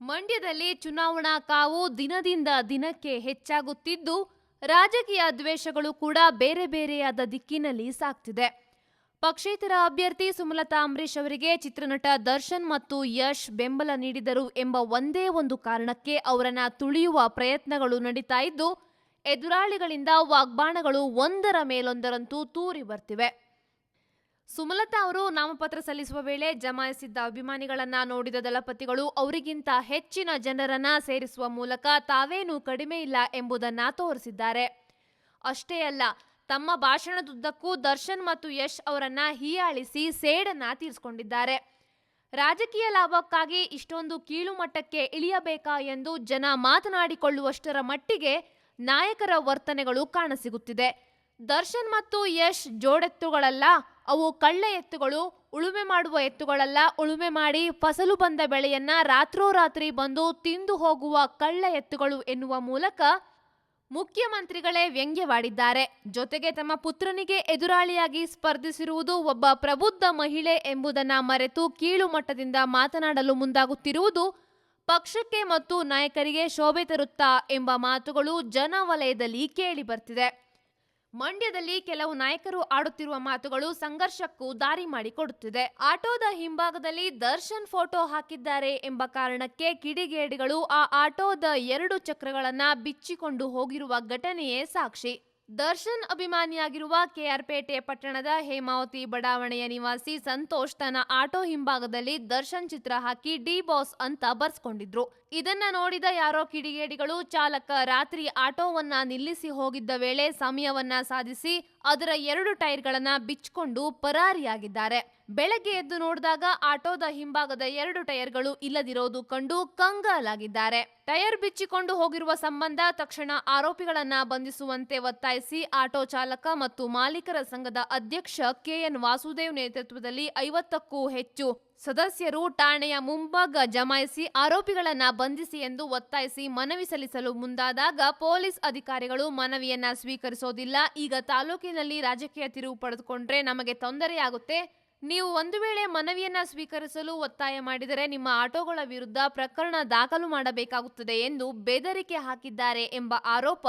ಮಂಡ್ಯದಲ್ಲಿ ಚುನಾವಣಾ ಕಾವು ದಿನದಿಂದ ದಿನಕ್ಕೆ ಹೆಚ್ಚಾಗುತ್ತಿದ್ದು, ರಾಜಕೀಯ ದ್ವೇಷಗಳು ಕೂಡ ಬೇರೆ ಬೇರೆಯಾದ ದಿಕ್ಕಿನಲ್ಲಿ ಸಾಗ್ತಿದೆ ಪಕ್ಷೇತರ ಅಭ್ಯರ್ಥಿ ಸುಮಲತಾ ಅಂಬರೀಶ್ ಅವರಿಗೆ ಚಿತ್ರನಟ ದರ್ಶನ್ ಮತ್ತು ಯಶ್ ಬೆಂಬಲ ನೀಡಿದರು ಎಂಬ ಒಂದೇ ಒಂದು ಕಾರಣಕ್ಕೆ ಅವರನ್ನ ತುಳಿಯುವ ಪ್ರಯತ್ನಗಳು ನಡೀತಾ ಇದ್ದು, ಎದುರಾಳಿಗಳಿಂದ ವಾಗ್ಬಾಣಗಳು ಒಂದರ ಮೇಲೊಂದರಂತೂ ತೂರಿ ಬರ್ತಿವೆ. ಸುಮಲತಾ ಅವರು ನಾಮಪತ್ರ ಸಲ್ಲಿಸುವ ವೇಳೆ ಜಮಾಯಿಸಿದ್ದ ಅಭಿಮಾನಿಗಳನ್ನ ನೋಡಿದ ದಳಪತಿಗಳು ಅವರಿಗಿಂತ ಹೆಚ್ಚಿನ ಜನರನ್ನ ಸೇರಿಸುವ ಮೂಲಕ ತಾವೇನೂ ಕಡಿಮೆ ಇಲ್ಲ ಎಂಬುದನ್ನ ತೋರಿಸಿದ್ದಾರೆ. ಅಷ್ಟೇ ಅಲ್ಲ, ತಮ್ಮ ಭಾಷಣದುದ್ದಕ್ಕೂ ದರ್ಶನ್ ಮತ್ತು ಯಶ್ ಅವರನ್ನ ಹೀಯಾಳಿಸಿ ಸೇಡನ್ನ ತೀರಿಸಿಕೊಂಡಿದ್ದಾರೆ. ರಾಜಕೀಯ ಲಾಭಕ್ಕಾಗಿ ಇಷ್ಟೊಂದು ಕೀಳು ಮಟ್ಟಕ್ಕೆ ಇಳಿಯಬೇಕಾ ಎಂದು ಜನ ಮಾತನಾಡಿಕೊಳ್ಳುವಷ್ಟರ ಮಟ್ಟಿಗೆ ನಾಯಕರ ವರ್ತನೆಗಳು ಕಾಣಸಿಗುತ್ತಿದೆ. ದರ್ಶನ್ ಮತ್ತು ಯಶ್ ಜೋಡೆತ್ತುಗಳಲ್ಲ ಅವು ಕಳ್ಳ ಎತ್ತುಗಳು, ಉಳುಮೆ ಮಾಡುವ ಎತ್ತುಗಳಲ್ಲ. ಉಳುಮೆ ಮಾಡಿ ಫಸಲು ಬಂದ ಬೆಳೆಯನ್ನ ರಾತ್ರೋರಾತ್ರಿ ಬಂದು ತಿಂದು ಹೋಗುವ ಕಳ್ಳ ಎತ್ತುಗಳು ಎನ್ನುವ ಮೂಲಕ ಮುಖ್ಯಮಂತ್ರಿಗಳೇ ವ್ಯಂಗ್ಯವಾಡಿದ್ದಾರೆ. ಜೊತೆಗೆ ತಮ್ಮ ಪುತ್ರನಿಗೆ ಎದುರಾಳಿಯಾಗಿ ಸ್ಪರ್ಧಿಸಿರುವುದು ಒಬ್ಬ ಪ್ರಬುದ್ಧ ಮಹಿಳೆ ಎಂಬುದನ್ನ ಮರೆತು ಕೀಳು ಮಟ್ಟದಿಂದ ಮಾತನಾಡಲು ಮುಂದಾಗುತ್ತಿರುವುದು ಪಕ್ಷಕ್ಕೆ ಮತ್ತು ನಾಯಕರಿಗೆ ಶೋಭೆ ತರುತ್ತಾ ಎಂಬ ಮಾತುಗಳು ಜನವಲಯದಲ್ಲಿ ಕೇಳಿ ಬರ್ತಿದೆ. ಮಂಡ್ಯದಲ್ಲಿ ಕೆಲವು ನಾಯಕರು ಆಡುತ್ತಿರುವ ಮಾತುಗಳು ಸಂಘರ್ಷಕ್ಕೂ ದಾರಿ ಮಾಡಿಕೊಡುತ್ತಿದೆ. ಆಟೋದ ಹಿಂಭಾಗದಲ್ಲಿ ದರ್ಶನ್ ಫೋಟೋ ಹಾಕಿದ್ದಾರೆ ಎಂಬ ಕಾರಣಕ್ಕೆ ಕಿಡಿಗೇಡಿಗಳು ಆ ಆಟೋದ ಎರಡು ಚಕ್ರಗಳನ್ನ ಬಿಚ್ಚಿಕೊಂಡು ಹೋಗಿರುವ ಘಟನೆಯೇ ಸಾಕ್ಷಿ. ದರ್ಶನ್ ಅಭಿಮಾನಿಯಾಗಿರುವ ಕೆಆರ್ಪೇಟೆ ಪಟ್ಟಣದ ಹೇಮಾವತಿ ಬಡಾವಣೆಯ ನಿವಾಸಿ ಸಂತೋಷ್ ತನ್ನ ಆಟೋ ಹಿಂಭಾಗದಲ್ಲಿ ದರ್ಶನ್ ಚಿತ್ರ ಹಾಕಿ ಡಿ ಬಾಸ್ ಅಂತ ಬರ್ಸ್ಕೊಂಡಿದ್ರು. ಇದನ್ನ ನೋಡಿದ ಯಾರೋ ಕಿಡಿಗೇಡಿಗಳು ಚಾಲಕ ರಾತ್ರಿ ಆಟೋವನ್ನ ನಿಲ್ಲಿಸಿ ಹೋಗಿದ್ದ ವೇಳೆ ಸಮಯವನ್ನ ಸಾಧಿಸಿ ಅದರ ಎರಡು ಟೈರ್ಗಳನ್ನ ಬಿಚ್ಕೊಂಡು ಪರಾರಿಯಾಗಿದ್ದಾರೆ. ಬೆಳಗ್ಗೆ ಎದ್ದು ನೋಡಿದಾಗ ಆಟೋದ ಹಿಂಭಾಗದ ಎರಡು ಟೈರ್ಗಳು ಇಲ್ಲದಿರೋದು ಕಂಡು ಕಂಗಾಲಾಗಿದ್ದಾರೆ. ಟೈರ್ ಬಿಚ್ಚಿಕೊಂಡು ಹೋಗಿರುವ ಸಂಬಂಧ ತಕ್ಷಣ ಆರೋಪಿಗಳನ್ನ ಬಂಧಿಸುವಂತೆ ಒತ್ತಾಯಿಸಿ ಆಟೋ ಚಾಲಕ ಮತ್ತು ಮಾಲೀಕರ ಸಂಘದ ಅಧ್ಯಕ್ಷ ಕೆಎನ್ ವಾಸುದೇವ್ ನೇತೃತ್ವದಲ್ಲಿ ಐವತ್ತಕ್ಕೂ ಹೆಚ್ಚು ಸದಸ್ಯರು ಠಾಣೆಯ ಮುಂಭಾಗ ಜಮಾಯಿಸಿ ಆರೋಪಿಗಳನ್ನ ಬಂಧಿಸಿ ಎಂದು ಒತ್ತಾಯಿಸಿ ಮನವಿ ಸಲ್ಲಿಸಲು ಮುಂದಾದಾಗ ಪೊಲೀಸ್ ಅಧಿಕಾರಿಗಳು ಮನವಿಯನ್ನ ಸ್ವೀಕರಿಸೋದಿಲ್ಲ. ಈಗ ತಾಲೂಕಿನಲ್ಲಿ ರಾಜಕೀಯ ತಿರುವು ಪಡೆದುಕೊಂಡ್ರೆ ನಮಗೆ ತೊಂದರೆಯಾಗುತ್ತೆ. ನೀವು ಒಂದು ವೇಳೆ ಮನವಿಯನ್ನ ಸ್ವೀಕರಿಸಲು ಒತ್ತಾಯ ಮಾಡಿದರೆ ನಿಮ್ಮ ಆಟೋಗಳ ವಿರುದ್ಧ ಪ್ರಕರಣ ದಾಖಲು ಮಾಡಬೇಕಾಗುತ್ತದೆ ಎಂದು ಬೆದರಿಕೆ ಹಾಕಿದ್ದಾರೆ ಎಂಬ ಆರೋಪ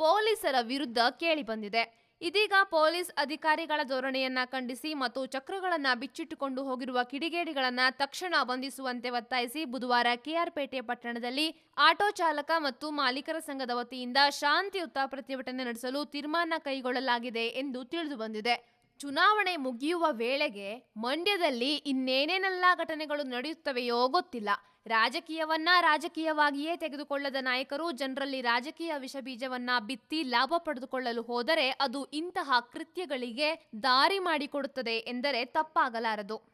ಪೊಲೀಸರ ವಿರುದ್ಧ ಕೇಳಿಬಂದಿದೆ ಇದೀಗ ಪೊಲೀಸ್ ಅಧಿಕಾರಿಗಳ ಧೋರಣೆಯನ್ನ ಖಂಡಿಸಿ ಮತ್ತು ಚಕ್ರಗಳನ್ನ ಬಿಚ್ಚಿಟ್ಟುಕೊಂಡು ಹೋಗಿರುವ ಕಿಡಿಗೇಡಿಗಳನ್ನ ತಕ್ಷಣ ಬಂಧಿಸುವಂತೆ ಒತ್ತಾಯಿಸಿ ಬುಧವಾರ ಕೆಆರ್ಪೇಟೆ ಪಟ್ಟಣದಲ್ಲಿ ಆಟೋ ಚಾಲಕ ಮತ್ತು ಮಾಲೀಕರ ಸಂಘದ ವತಿಯಿಂದ ಶಾಂತಿಯುತ ಪ್ರತಿಭಟನೆ ನಡೆಸಲು ತೀರ್ಮಾನ ಕೈಗೊಳ್ಳಲಾಗಿದೆ ಎಂದು ತಿಳಿದು ಬಂದಿದೆ. ಚುನಾವಣೆ ಮುಗಿಯುವ ವೇಳೆಗೆ ಮಂಡ್ಯದಲ್ಲಿ ಇನ್ನೇನೇನೆಲ್ಲ ಘಟನೆಗಳು ನಡೆಯುತ್ತವೆಯೋ ಗೊತ್ತಿಲ್ಲ. ರಾಜಕೀಯವನ್ನ ರಾಜಕೀಯವಾಗಿಯೇ ತೆಗೆದುಕೊಳ್ಳದ ನಾಯಕರು ಜನರಲ್ಲಿ ರಾಜಕೀಯ ವಿಷಬೀಜವನ್ನ ಬಿತ್ತಿ ಲಾಭ ಪಡೆದುಕೊಳ್ಳಲು ಹೋದರೆ ಅದು ಇಂತಹ ಕೃತ್ಯಗಳಿಗೆ ದಾರಿ ಮಾಡಿಕೊಡುತ್ತದೆ ಎಂದರೆ ತಪ್ಪಾಗಲಾರದು.